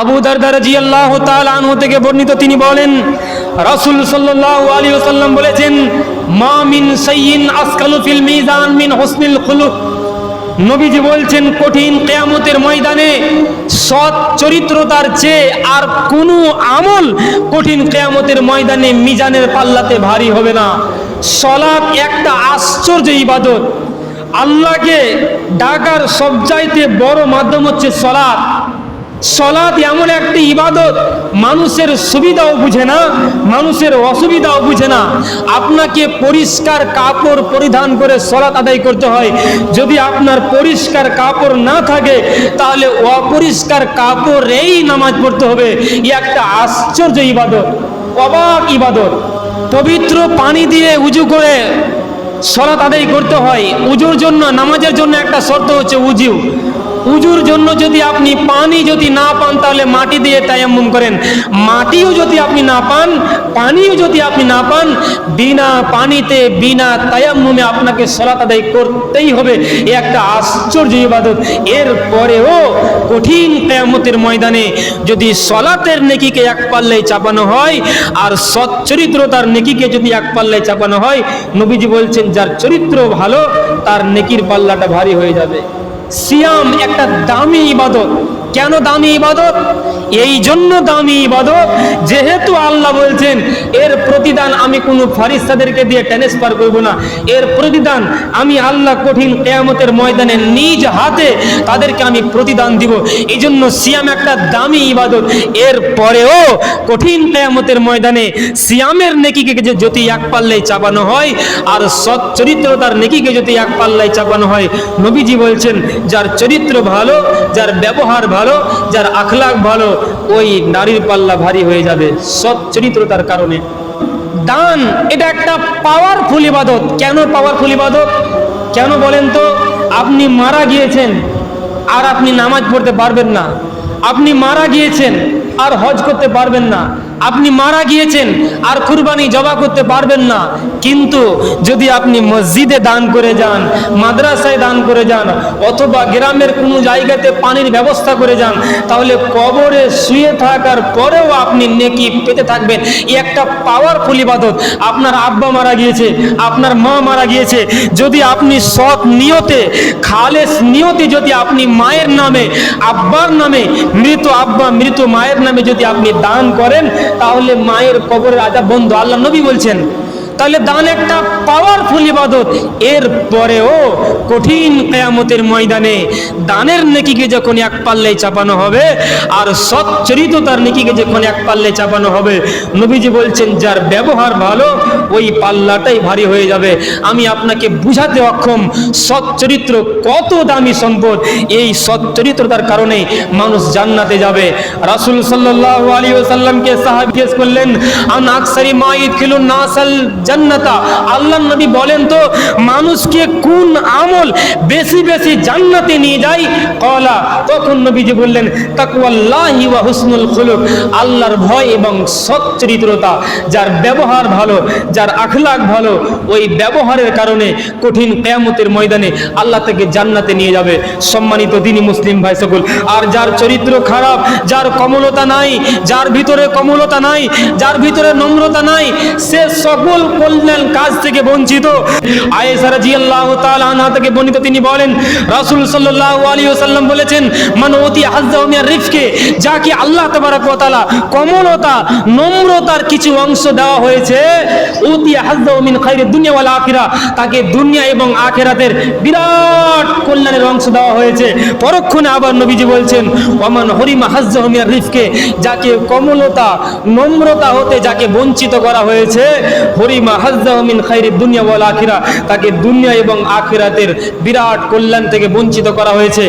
আবু দারদার জি আল্লাহ আনহু থেকে বর্ণিত তিনি বলেন, রাসূল সাল্লাল্লাহু আলাইহি ওয়াসাল্লাম বলেছেন, মা মিন সাইয়িন আসকালু ফিল মিজান মিন হুসনিল খুলুক নবীজি বলছেন, কঠিন কেয়ামতের ময়দানে সৎ চরিত্রতার চেয়ে আর কোনো আমল কঠিন কেয়ামতের ময়দানে মিজানের পাল্লাতে ভারী হবে না। সলাৎ একটা আশ্চর্য ইবাদত। আল্লাহকে ডাকার সবচাইতে বড় মাধ্যম হচ্ছে সলাৎ। সলাৎ এমন একটি ইবাদত, মানুষের সুবিধাও বুঝে না, মানুষের অসুবিধাও বুঝে না। আপনাকে পরিষ্কার কাপড় পরিধান করে সলাৎ আদায় করতে হয়। যদি আপনার পরিষ্কার কাপড় না থাকে, তাহলে অপরিষ্কার কাপড়েই নামাজ পড়তে হবে। ই একটা আশ্চর্য ইবাদত, অবাক ইবাদত। পবিত্র পানি দিয়ে উজু করে সলাত আদায় করতে হয়। উজুর জন্য, নামাজের জন্য একটা শর্ত হচ্ছে উজু। উজুর জন্য যদি আপনি পানি যদি না পান, তাহলে মাটি দিয়ে তায়াম্মুম করেন। মাটিও যদি আপনি না পান, পানিও যদি আপনি না পান, বিনা পানিতে, বিনা তায়াম্মুমে আপনাকে সলাত আদায় করতেই হবে। এ একটা আশ্চর্য ইবাদত। এর পরেও কঠিন কেয়ামতের ময়দানে যদি সলাতের নেকিকে এক পাল্লায় চাপানো হয়, আর সচ্চরিত্রতার নেকিকে যদি এক পাল্লায় চাপানো হয়, নবীজি বলছেন, যার চরিত্র ভালো, তার নেকির পাল্লাটা ভারী হয়ে যাবে। সিয়াম একটা দামি ইবাদত। কেন দামি ইবাদত? এই জন্য দামি ইবাদত, যেহেতু আল্লাহ বলছেন, এর প্রতিদান আমি কোনো ফারিস্তাদেরকে দিয়ে ট্রান্সফার করব না। এর প্রতিদান আমি আল্লাহ কঠিন কেয়ামতের ময়দানে নিজ হাতে তাদেরকে আমি প্রতিদান দিব। এই জন্য সিয়াম একটা দামি ইবাদত। এর পরেও কঠিন কেয়ামতের ময়দানে সিয়ামের নেকিকে যদি এক পাল্লায় চাপানো হয়, আর সৎ চরিত্রতার নেকিকে যদি এক পাল্লায় চাপানো হয়, নবীজি বলছেন, যার চরিত্র ভালো, যার ব্যবহার ভালো, যার আখলাক ভালো ওই নারীর পাল্লা ভারী হয়ে যাবে সৎ চরিত্রতার কারণে। দান, এটা একটা পাওয়ারফুল ইবাদত। কেন পাওয়ারফুল ইবাদত? কেন বলেন তো, আপনি মারা গিয়েছেন, আর আপনি নামাজ পড়তে পারবেন না। আপনি মারা গিয়েছেন, আর হজ করতে পারবেন না। আপনি মারা গিয়েছেন আর কুরবানি জবা করতে পারবেন না। কিন্তু যদি আপনি মসজিদে দান করে যান, মাদ্রাসায় দান করে যান, অথবা গ্রামের কোনো জায়গাতে পানির ব্যবস্থা করে যান, তাহলে কবরে শুয়ে থাকার পরেও আপনি নেকি পেতে থাকবেন। এই একটা পাওয়ারফুল ইবাদত। আপনার আব্বা মারা গিয়েছে, আপনার মা মারা গিয়েছে। যদি আপনি সৎ নিয়তে, খালেস নিয়তে যদি আপনি মায়ের নামে, আব্বার নামে, মৃত আব্বা, মৃত মায়ের নামে যদি আপনি দান করেন তাহলে মায়ের কবরের আজাব বন্ধ। আল্লাহ নবী বলছেন তাহলে দান একটা পাওয়ারফুল ইবাদত। এর পরেও কঠিন কেয়ামতের ময়দানে দানের নেকিকে যখন এক পাল্লায় চাপানো হবে, আর সৎ চরিত্রতার নেকিকে যখন এক পাল্লায় চাপানো হবে, নবীজি বলছেন, যার ব্যবহার ভালো, ওই পাল্লাটাই ভারী হয়ে যাবে। আমি আপনাকে বুঝাতে অক্ষম সৎ চরিত্র কত দামি সম্পদ। এই সৎ চরিত্রতার কারণে মানুষ জান্নাতে যাবে। রাসূল সাল্লাল্লাহু আলাইহি ওয়াসাল্লামকে সাহাবী জিজ্ঞেস করলেন, আন আকসারি মা ইদখিলুন নাসাল জান্নাতা। আল্লাহ নবী বলেন তো, মানুষকে কোন আমল বেশি বেশি জান্নাতে নিয়ে যায়? কলা। তখন নবীজি বললেন, তাকওয়াল্লাহি ওয়া হুসনুল খুলুক। আল্লাহর ভয় এবং সৎ চরিত্রতা যার ব্যবহার ভালো, যার আখলাক ভালো, ওই ব্যবহারের কারণে কঠিন কেয়ামতের ময়দানে আল্লাহ থেকে জান্নাতে নিয়ে যাবে। সম্মানিত দিনী মুসলিম ভাই সকল, আর যার চরিত্র খারাপ, যার কমলতা নাই, যার ভিতরে কমলতা নাই, যার ভিতরে নম্রতা নাই, সে সকল কল্যাণ কাজ থেকে বঞ্চিত। থেকে বর্ণিত তিনি বলেন বলেছেন, মান রিফকে যাকে আল্লাহ তাবারক কমলতা, নম্রতার কিছু অংশ দেওয়া হয়েছে তাকে দুনিয়া এবং আখিরাতের বিরাট কল্যাণের অংশ দেওয়া হয়েছে। পরক্ষণে আবার নবীজি বলছেন ওমান হরিমা হাজ্জাহু রিফকে যাকে কমলতা, নম্রতা হতে যাকে বঞ্চিত করা হয়েছে, হরিমা দুনিয়া তাকে দুনিয়া এবং আখিরাতের বিরাট কল্যাণ থেকে বঞ্চিত করা হয়েছে।